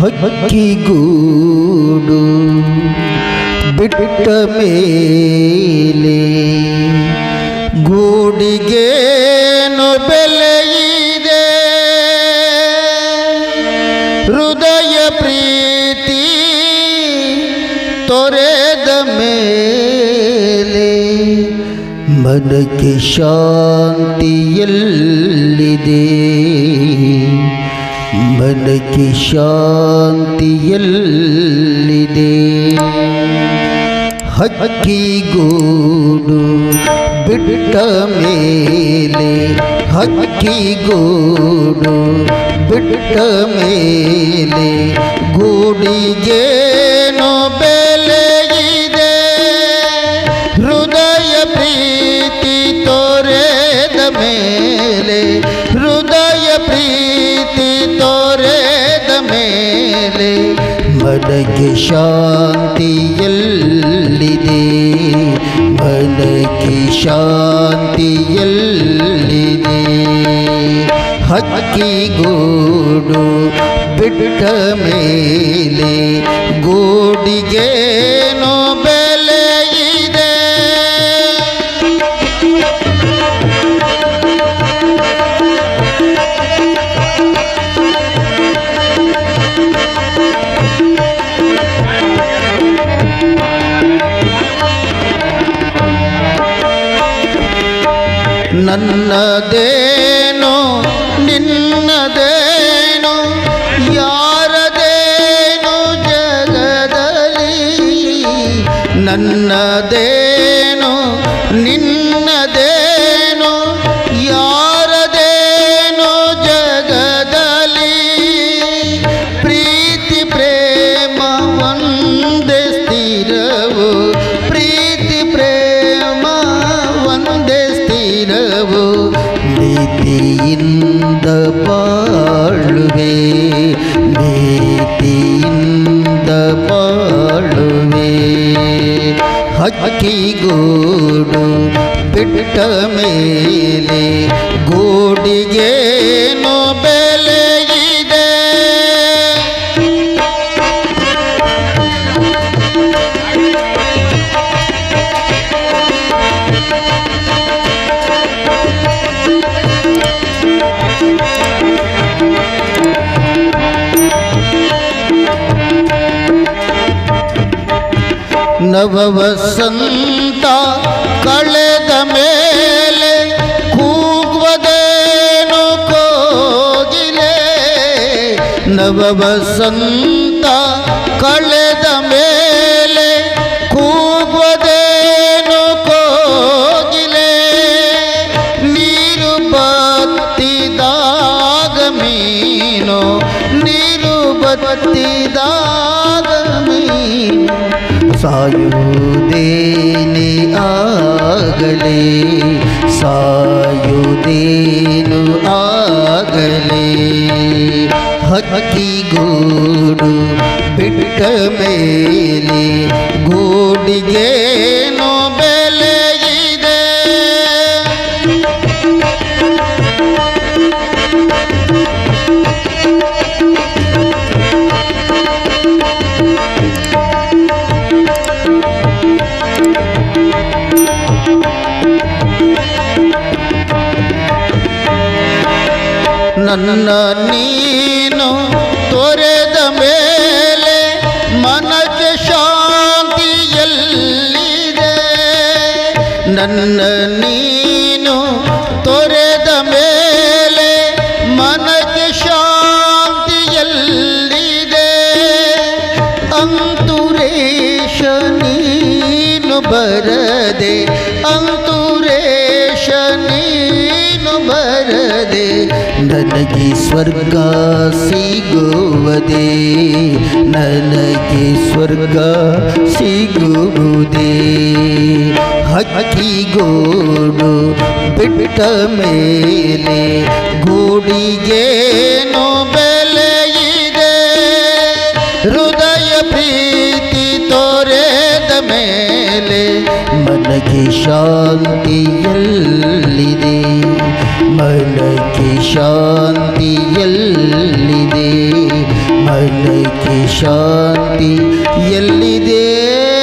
ಹಕ್ಕಿಗೂಡು ಬಿಟ್ಟ ಮೇಲೆ ಗೂಡಿಗೇನು ಬೆಲೆಯಿದೆ ಹೃದಯ ಪ್ರೀತಿ ತೊರೆದ ಮೇಲೆ ಮನಕ್ಕೆ ಶಾಂತಿಯಲ್ಲಿದೆ. ಮನಕ್ಕೆ ಶಾಂತಿಯಲ್ಲಿದೆ. ಹಕ್ಕಿಗೂಡು ಬಿಟ್ಟ ಮೇಲೆ ಹಕ್ಕಿಗೂಡು ಬಿಟ್ಟ ಮೇಲೆ ಗೂಡಿಗೇನೋ ಮೇಲೆ ಮನಗೆ ಶಾಂತಿಯಲ್ಲಿದೆ. ಮನಗೆ ಶಾಂತಿಯಲ್ಲಿದೆ. ಹಕ್ಕಿಗೂಡು ಬಿಟ್ಟ ಮೇಲೆ ನನ್ನದೇನೋ ನಿನ್ನದೇನೋ ಯಾರದೇನೋ ಜಗದಲ್ಲಿ ನನ್ನದೇನೋ ಹಕ್ಕಿಗೂಡು ಬಿಟ್ಟ ಮೇಲೆ ಗೂಡಿಗೇನೋ ಬೆಲೆ ನವವಸಂತ ಕಳೆದ ಮೇಲೆ ಕೂಗುವುದೇನು ಕೋಗಿಲೆ? ನವವಸಂತ ಕಳೆದ ಮೇಲೆ ಕೂಗುವುದೇನು ಕೋಗಿಲೆ? ನೀರು ಬತ್ತಿದಾಗ ಮೀನು, ನೀರು ಬತ್ತಿದಾಗ ಮೀನು. ಸಾಯುವುದೇನೆ ಆಗಲೇ ಸಾಯುವುದೇನು ಆಗಲೇ. ಹಕ್ಕಿಗೂಡು ಬಿಟ್ಟ ಮೇಲೆ ಗೂಡಿಗೇನೋ ಬೆಲೆ ನನ್ನ ನೀನು ತೊರೆದ ಮೇಲೆ ಮನಕ್ಕೆ ಶಾಂತಿಯಲ್ಲಿದೆ ನನ್ನ ನೀನು ತೊರೆದ ಮೇಲೆ ನೀನು ಬರದೆ ಅಂತುರೇಶ ನೀನು ಬರದೆ ನನಗೆ ಸ್ವರ್ಗ ಸಿಗುವುದೇ ನನಗೆ ಸ್ವರ್ಗ ಸಿಗುವುದೇ ಹಕ್ಕಿಗೂಡು ಬಿಟ್ಟ ಮೇಲೆ ಗೂಡಿಗೇನೋ ಬೆಲೆ ಇದೆ ಹೃದಯ ಪ್ರೀತಿ ತೋರೆದ ಮೇಲೆ ಮನಗೆ ಶಾಂತಿಯಲ್ಲಿದೆ. ಮನಕ್ಕೆ ಶಾಂತಿಯಲ್ಲಿದೆ. ಮನಕ್ಕೆ ಶಾಂತಿ ಎಲ್ಲಿದೆ